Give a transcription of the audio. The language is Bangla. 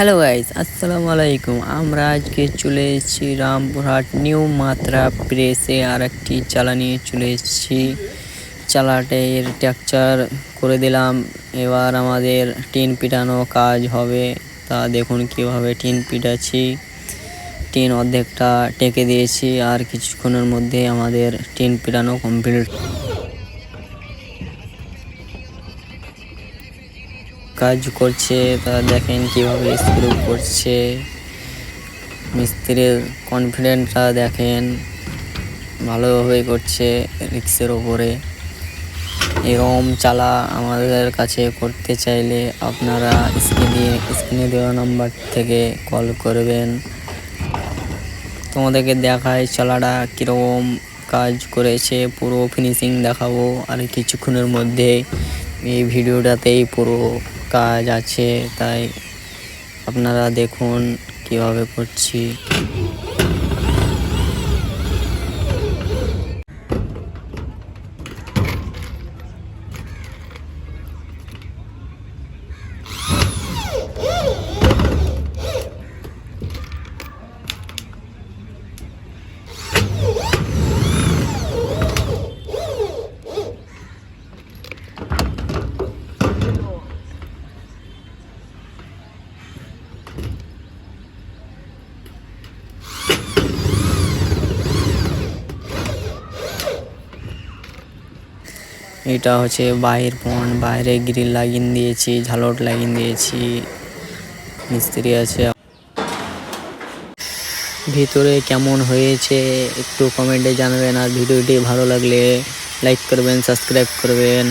হ্যালো গাইস আসসালামু আলাইকুম আমরা আজকে চলে এসেছি রামপুরহাট নিউ মাত্রা প্রেসে আর একটি চালা নিয়ে চলে এসেছি। চালাটের টেকচার করে দিলাম। এবার আমাদের টিন পিটানো কাজ হবে। তা দেখুন কীভাবে টিন পিটাচ্ছি। টিন অর্ধেকটা টেকে দিয়েছি আর কিছুক্ষণের মধ্যে আমাদের টিন পিটানো কমপ্লিট কাজ করছে তা দেখেন কীভাবে স্ক্রু করছে মিস্ত্রির কনফিডেন্টটা দেখেন ভালোভাবে করছে রিক্সের ওপরে এরম চালা আমাদের কাছে করতে চাইলে আপনারা স্ক্রিনে স্ক্রিনে দেওয়া নাম্বার থেকে কল করবেন। তোমাদেরকে দেখায় চালাটা কীরকম কাজ করেছে, পুরো ফিনিশিং দেখাবো। আর কিছুক্ষণের মধ্যে এই ভিডিওটাতেই পুরো কাজ আছে তাই আপনারা দেখুন কীভাবে করছি। এটা হচ্ছে বাইরের ফোন বাইরে গ্রিল লাগিয়ে দিয়েছি, ঝালট লাগিয়ে দিয়েছি। মিস্ত্রি আছে। ভিতরে কেমন হয়েছে একটু কমেন্টে জানাবেন, আর ভিডিওটি ভালো লাগলে লাইক করবেন সাবস্ক্রাইব করবেন।